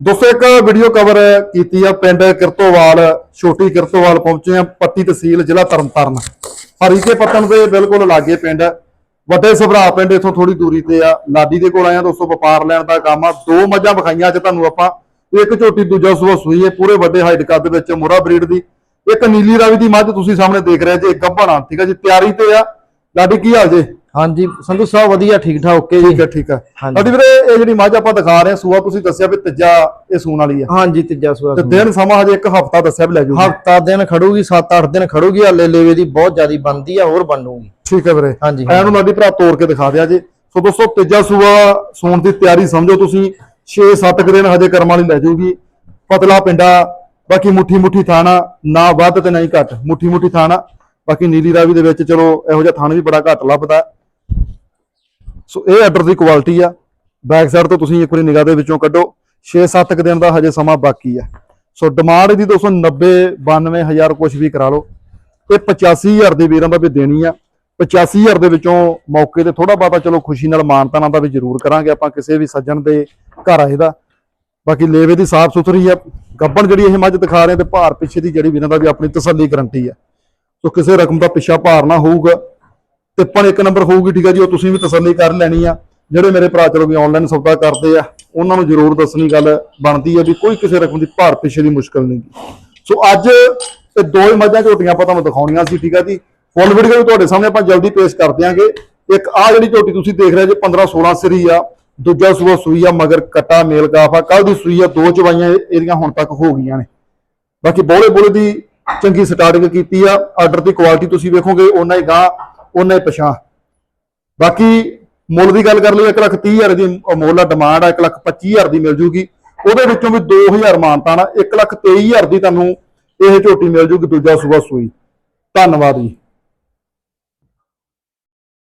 ਦੋਸਤੋ, ਇੱਕ video cover ਕੀਤੀ ਆ ਪਿੰਡ ਕਿਰਤੋਵਾਲ, ਛੋਟੀ ਕਿਰਤੋਵਾਲ ਪਹੁੰਚੇ ਆ ਪੱਟੀ ਤਹਿਸੀਲ ਜ਼ਿਲ੍ਹਾ ਤਰਨਤਾਰਨ। ਹਰੀਕੇ ਪੱਤਨ ਦੇ ਬਿਲਕੁਲ ਲਾਗੇ ਪਿੰਡ, ਵੱਡੇ ਸਭਰਾ ਪਿੰਡ, ਇਥੋਂ ਥੋੜੀ ਦੂਰੀ ਤੇ ਆ। ਲਾਡੀ ਦੇ ਕੋਲ ਆਇਆ ਦੋਸਤੋ, ਵਪਾਰ ਲੈਣ ਦਾ ਕੰਮ ਆ। ਦੋ ਮੱਝਾਂ ਵਿਖਾਈਆਂ ਅੱਜ ਤੁਹਾਨੂੰ ਆਪਾਂ। ਇੱਕ ਝੋਟੀ, ਦੂਜਾ ਸੂਆ ਸੂਈ ਹੈ, ਪੂਰੇ ਵੱਡੇ ਹਾਈਟ ਕੱਦ ਵਿੱਚ, ਮੁਰਾ ਬਰੀਡ ਦੀ। ਇੱਕ ਨੀਲੀ ਰਾਵੀ ਦੀ ਮੱਝ ਤੁਸੀਂ ਸਾਹਮਣੇ ਦੇਖ ਰਹੇ ਜੇ ਗੱਭਣਾ, ਠੀਕ ਆ ਜੀ, ਤਿਆਰੀ ਤੇ ਆ। ਲਾਡੀ, ਕੀ ਹਾਲ ਜੇ? ਹਾਂਜੀ ਸੰਧੂ ਸਾਹਿਬ ਵਧੀਆ ਠੀਕ ਠਾਕ ਓਕੇ ਜੀ। ਠੀਕ ਹੈ ਠੀਕ ਹੈ। ਲਾਡੀ ਵੀਰੇ ਇਹ ਜਿਹੜੀ ਮੱਝ ਆਪਾਂ ਦਿਖਾ ਰਹੇ ਆ ਸੂਆ ਤੁਸੀਂ ਦੱਸਿਆ ਵੀ ਤੀਜਾ ਇਹ ਸੂਣ ਵਾਲੀ ਆ। ਹਾਂਜੀ ਤੀਜਾ ਸੂਆ ਤੇ ਦਿਨ ਸਮਾਂ ਹਜੇ ਇੱਕ ਹਫਤਾ ਦੱਸਿਆ ਵੀ ਲੈ ਜੂਗੀ ਹਫਤਾ ਦਿਨ ਖੜੂਗੀ 7-8 ਦਿਨ ਖੜੂਗੀ ਹਲੇ ਲੇਵੇ ਦੀ ਬਹੁਤ ਜ਼ਿਆਦੀ ਬਣਦੀ ਆ ਹੋਰ ਬਣੂਗੀ। ਠੀਕ ਹੈ ਵੀਰੇ। ਹਾਂਜੀ ਐ ਨੂੰ ਲਾਡੀ ਭਰਾ ਤੋੜ ਕੇ ਦਿਖਾ ਦਿਆ ਜੇ। ਸੋ ਦੋਸਤੋ ਤੀਜਾ ਸੂਆ ਸੂਣ ਦੀ ਤਿਆਰੀ ਸਮਝੋ ਤੁਸੀਂ। 6-7 ਦਿਨ ਹਜੇ ਕਰਮ ਵਾਲੀ ਲੈ ਜੂਗੀ ਪਤਲਾ ਪਿੰਡਾ ਬਾਕੀ ਮੁੱਠੀ ਮੁੱਠੀ ਥਾਣਾ ਨਾ ਵੱਧ ਤੇ ਨਾ ਹੀ ਘੱਟ। ਮੁੱਠੀ ਮੁੱਠੀ ਥਾਣਾ ਬਾਕੀ ਨੀਲੀ ਰਾਵੀ ਦੇ ਵਿੱਚ ਚਲੋ ਇਹੋ ਜਿਹਾ ਥਾਣ ਵੀ ਬੜਾ ਘੱਟ ਲੱਭਦਾ। ਸੋ ਇਹ ਆਰਡਰ ਦੀ ਕੁਆਲਿਟੀ ਆ। ਬੈਕ ਸਾਈਡ ਤੋਂ ਤੁਸੀਂ ਇੱਕ ਵਾਰੀ ਨਿਗਾਹ ਦੇ ਵਿੱਚੋਂ ਕੱਢੋ। 6-7 ਦਿਨ ਦਾ ਹਜੇ ਸਮਾਂ ਬਾਕੀ ਆ। ਸੋ ਡਿਮਾਂਡ ਇਹਦੀ 290 92000 ਕੁਝ ਵੀ ਕਰਾ ਲਓ। ਇਹ 85000 ਦੇ ਵੀਰਾਂ ਦਾ ਵੀ ਦੇਣੀ ਆ। 85000 ਦੇ ਵਿੱਚੋਂ ਮੌਕੇ ਤੇ ਥੋੜਾ ਬਾਤਾ ਚਲੋ ਖੁਸ਼ੀ ਨਾਲ ਮਾਨਤਾਨਾ ਦਾ ਵੀ ਜ਼ਰੂਰ ਕਰਾਂਗੇ ਆਪਾਂ ਕਿਸੇ ਵੀ ਸੱਜਣ ਦੇ ਘਰ ਆਏ ਦਾ। ਬਾਕੀ ਲੇਵੇ ਦੀ ਸਾਫ਼ ਸੁਥਰੀ ਆ। ਗੱਬਣ ਜਿਹੜੀ ਇਹ ਮੱਝ ਦਿਖਾ ਰਹੇ ਤੇ ਭਾਰ ਪਿੱਛੇ ਦੀ ਜਿਹੜੀ ਵੀਰਾਂ ਦਾ ਵੀ ਆਪਣੀ ਤਸੱਲੀ ਗਰੰਟੀ ਆ। ਸੋ ਕਿਸੇ ਰਕਮ ਦਾ ਪਿੱਛਾ ਭਾਰ ਨਾ ਹੋਊਗਾ। ਟਿੱਪਣ ਇੱਕ ਨੰਬਰ ਹੋਊਗੀ, ਠੀਕ ਆ ਜੀ, ਉਹ ਤੁਸੀਂ ਵੀ ਤਸੱਲੀ ਕਰ ਲੈਣੀ ਆ। ਜਿਹੜੇ ਮੇਰੇ ਭਰਾ ਚਲੋ ਵੀ ਆਨਲਾਈਨ ਸੌਦਾ ਕਰਦੇ ਆ, ਉਹਨਾਂ ਨੂੰ ਜ਼ਰੂਰ ਦੱਸਣੀ ਗੱਲ ਬਣਦੀ ਆ ਵੀ ਕੋਈ ਕਿਸੇ ਰਕਮ ਦੀ ਭਾਰ ਪਿੱਛੇ ਦੀ ਮੁਸ਼ਕਲ ਨਹੀਂ ਸੋ ਅੱਜ ਇਹ ਦੋ ਹੀ ਮੱਝਾਂ ਝੋਟੀਆਂ ਆਪਾਂ ਤੁਹਾਨੂੰ ਦਿਖਾਉਣੀਆਂ ਸੀ, ਠੀਕ ਆ ਜੀ। ਫੁੱਲ ਵੀਡੀਓ ਵੀ ਤੁਹਾਡੇ ਸਾਹਮਣੇ ਆਪਾਂ ਜਲਦੀ ਪੇਸ਼ ਕਰ ਦਿਆਂਗੇ। ਇੱਕ ਆ ਜਿਹੜੀ ਝੋਟੀ ਤੁਸੀਂ ਦੇਖ ਰਹੇ ਜੇ 15 16 ਸਰੀ ਆ, ਦੂਜਾ ਸੂਆ ਸੂਈ ਆ, ਮਗਰ ਕੱਟਾ ਮੇਲ ਕਾਫ ਆ। ਕੱਲ ਦੀ ਸੂਈ ਆ, ਦੋ ਚਵਾਈਆਂ ਇਹਦੀਆਂ ਹੁਣ ਤੱਕ ਹੋ ਗਈਆਂ ਨੇ। ਬਾਕੀ ਬੋਲੇ ਬੋਲੇ ਦੀ ਚੰਗੀ ਸਟਾਰਟਿੰਗ ਕੀਤੀ ਆ। ਆਰਡਰ ਦੀ ਕੁਆਲਿਟੀ ਤੁਸੀਂ ਵੇਖੋਗੇ ਉਹਨਾਂ ਹੀ ਗਾਂ ਉਹਨੇ ਹੀ ਪਛਾਂ ਬਾਕੀ ਮੁੱਲ ਦੀ ਗੱਲ ਕਰ ਲਈ 1 ਲੱਖ 30 ਹਜ਼ਾਰ ਦੀ ਮੁੱਲ ਆ ਡਿਮਾਂਡ ਆ 1 ਲੱਖ 25 ਹਜ਼ਾਰ ਦੀ ਮਿਲ ਜੂਗੀ। ਉਹਦੇ ਵਿੱਚੋਂ ਵੀ 2000 ਮਾਨਤਾ ਨਾਲ 1 ਲੱਖ 23 ਹਜ਼ਾਰ ਦੀ ਤੁਹਾਨੂੰ ਇਹ ਝੋਟੀ ਮਿਲ ਜੂਗੀ ਦੂਜਾ ਸੂਆ ਸੂਈ। ਧੰਨਵਾਦ ਜੀ।